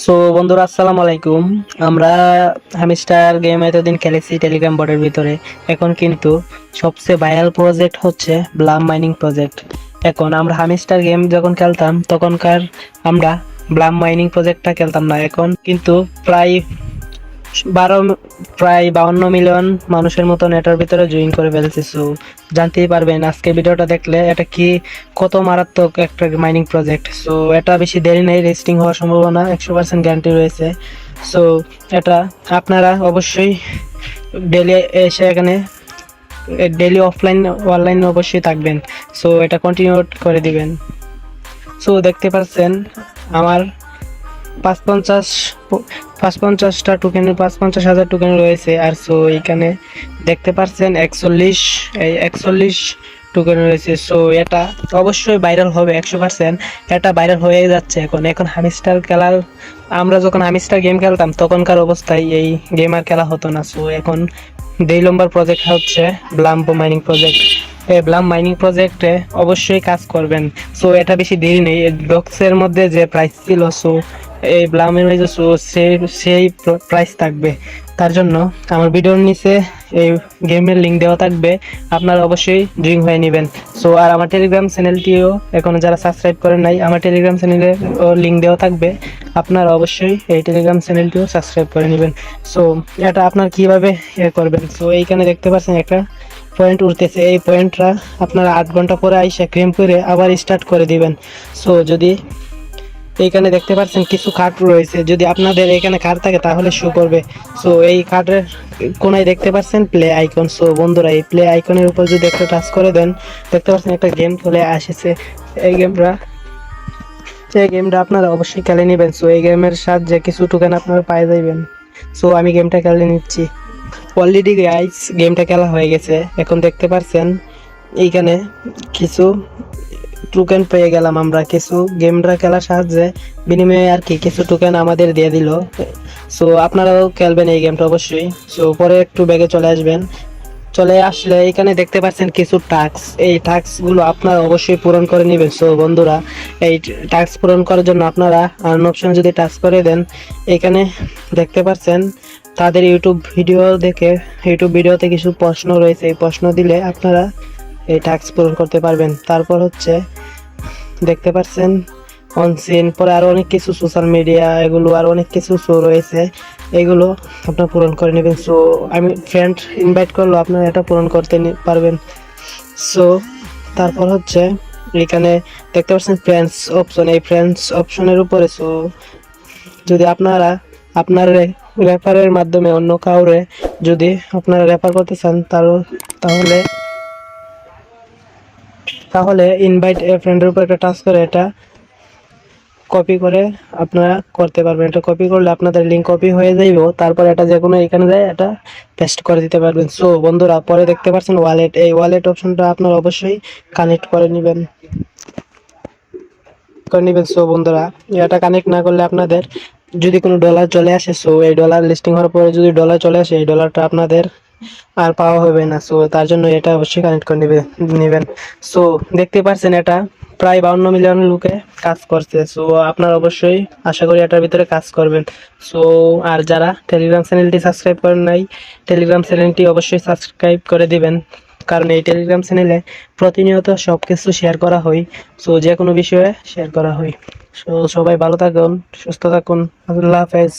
So বন্ধুরা, আসসালামু আলাইকুম। আমরা হামিস্টার গেম এতদিন খেলেছি টেলিগ্রাম বোর্ডের ভিতরে। এখন কিন্তু সবচেয়ে ভাইরাল প্রজেক্ট হচ্ছে ব্লাম মাইনিং প্রজেক্ট এখন আমরা হামিস্টার গেম যখন খেলতাম, তখনকার আমরা ব্লাম মাইনিং প্রজেক্টটা খেলতাম না। এখন কিন্তু প্রায় বারো, প্রায় বাউন্ন মিলিয়ন মানুষের মতন এটার ভিতরে জয়েন করে ফেলছে সো জানতেই পারবেন আজকে ভিডিওটা দেখলে এটা কি, কত মারাত্মক একটা মাইনিং প্রজেক্ট সো এটা বেশি দেরি নেই রেজিস্টিং হওয়ার সম্ভাবনা একশো পার্সেন্ট গ্যারান্টি রয়েছে সো এটা আপনারা অবশ্যই ডেলি এসে এখানে ডেলি অফলাইন অনলাইন অবশ্যই থাকবেন সো এটা কন্টিনিউ করে দিবেন সো দেখতে পাচ্ছেন আমার পাঁচ পঞ্চাশ পাঁচ পঞ্চাশটা টোকেন পাঁচ পঞ্চাশ হাজার টোকেন রয়েছে। আর সো এখানে দেখতে পাচ্ছেন একচল্লিশ, এই একচল্লিশ টোকেন রয়েছে। সো এটা অবশ্যই ভাইরাল হবে একশো পার্সেন্ট এটা ভাইরাল হয়ে যাচ্ছে এখন। এখন হামিস্টার খেলার, আমরা যখন হামিস্টার গেম খেলতাম, তখনকার অবস্থায় এই গেম আর খেলা হতো না। সো এখন দুই নম্বর প্রজেক্ট হচ্ছে ব্লাম্পো মাইনিং প্রজেক্ট ব্লাম মাইনিং প্রজেক্টে অবশ্যই কাজ করবেন। সো এটা বেশি দেরি নেই। ডক্সের মধ্যে যে প্রাইস ছিল সো এই ব্লামের সেই সেই প্রাইস থাকবে। তার জন্য আমার ভিডিওর নিচে এই গেমের লিঙ্ক দেওয়া থাকবে। আপনারা অবশ্যই জয়েন হয়ে নেবেন। সো আর আমার টেলিগ্রাম চ্যানেলটিও এখনও যারা সাবস্ক্রাইব করেন নাই, আমার টেলিগ্রাম চ্যানেলে লিঙ্ক দেওয়া থাকবে। আপনারা অবশ্যই এই টেলিগ্রাম চ্যানেলটিও সাবস্ক্রাইব করে নেবেন। সো এটা আপনার কীভাবে এ করবেন? সো এইখানে দেখতে পাচ্ছেন একটা পয়েন্ট উঠতেছে এই পয়েন্টটা আপনারা আট ঘণ্টা পরে আইসা ক্রিম করে আবার স্টার্ট করে দিবেন। সো যদি এইখানে দেখতে পাচ্ছেন কিছু কার্ড রয়েছে। যদি আপনাদের এখানে কার্ড থাকে তাহলে শো করবে। সো এই কার্ডের কোনায় দেখতে পাচ্ছেন প্লে আইকন সো বন্ধুরা, এই প্লে আইকনের উপর যদি একটা টাচ করে দেন, দেখতে পাচ্ছেন একটা গেম চলে আসেছে। এই গেমটা এই গেমটা আপনারা অবশ্যই খেলে নেবেন। সো এই গেমের সাহায্যে কিছু টোকেন আপনারা পাই যাবেন সো আমি গেমটা খেলে নিচ্ছি। অলরেডি গাইস গেমটা খেলা হয়ে গেছে। এখন দেখতে পাচ্ছেন, এইখানে কিছু টোকেন পেয়ে গেলাম আমরা। কিছু গেমরা খেলার সাহায্যে বিনিময়ে আর কি কিছু টোকেন আমাদের দিয়ে দিল। সো আপনারাও খেলবেন এই গেমটা অবশ্যই। সো পরে একটু ব্যাগে চলে আসবেন। চলে আসলে এখানে দেখতে পাচ্ছেন কিছু টাস্ক এই টাস্কগুলো আপনারা অবশ্যই পূরণ করে নেবেন। সো বন্ধুরা, এই টাস্ক পূরণ করার জন্য আপনারা আর্ন অপশন যদি টাচ করে দেন, এখানে দেখতে পাচ্ছেন তাদের ইউটিউব ভিডিও দেখে ইউটিউব ভিডিওতে কিছু প্রশ্ন রয়েছে। এই প্রশ্ন দিলে আপনারা এই টাস্ক পূরণ করতে পারবেন। তারপর হচ্ছে, দেখতে পাচ্ছেন অনসিন পরে আরও অনেক কিছু সোশ্যাল মিডিয়া এগুলো আর অনেক কিছু শো রয়েছে। এগুলো আপনার পূরণ করে নেবেন। সো আমি ফ্রেন্ড ইনভাইট করল, আপনারা এটা পূরণ করতে পারবেন। সো তারপর হচ্ছে, এখানে দেখতে পাচ্ছেন ফ্রেন্ডস অপশন এই ফ্রেন্ডস অপশনের উপরে সো যদি আপনারা, আপনার রেফারের মাধ্যমে অন্য কাউরে যদি আপনারা রেফার করতে চান তাহলে তাহলে ইনভাইট এ ফ্রেন্ডের উপর একটা টাচ করে, এটা কপি করে আপনারা করতে পারবেন। এটা কপি করলে আপনাদের লিঙ্ক কপি হয়ে যাইব, তারপর এটা যে কোনো এখানে যায় এটা পেস্ট করে দিতে পারবেন। সো বন্ধুরা, পরে দেখতে পাচ্ছেন ওয়ালেট এই ওয়ালেট অপশনটা আপনারা অবশ্যই কানেক্ট করে নেবেন। করে নেবেন। সো বন্ধুরা, এটা কানেক্ট না করলে আপনাদের যদি কোনো ডলার চলে আসে সো এই ডলার লিস্টিং হওয়ার পরে যদি ডলার চলে আসে, এই ডলারটা আপনাদের আর পাওয়া হবে না। সো তার জন্য এটা অবশ্যই কানেক্ট করে নেবে নেবেন। সো দেখতে পাচ্ছেন এটা প্রায় বাউন্ন মিলিয়ন লোকে কাজ করছে। সো আপনারা অবশ্যই আশা করি এটার ভিতরে কাজ করবেন। সো আর যারা টেলিগ্রাম চ্যানেলটি সাবস্ক্রাইব করেন নাই টেলিগ্রাম চ্যানেলটি অবশ্যই সাবস্ক্রাইব করে দিবেন। কারণ এই টেলিগ্রাম চ্যানেলে প্রতিনিয়ত সব কিছু শেয়ার করা হয়। সো যে কোনো বিষয়ে শেয়ার করা হয়। সো সবাই ভালো থাকুন, সুস্থ থাকুন। আল্লাহ হাফেজ।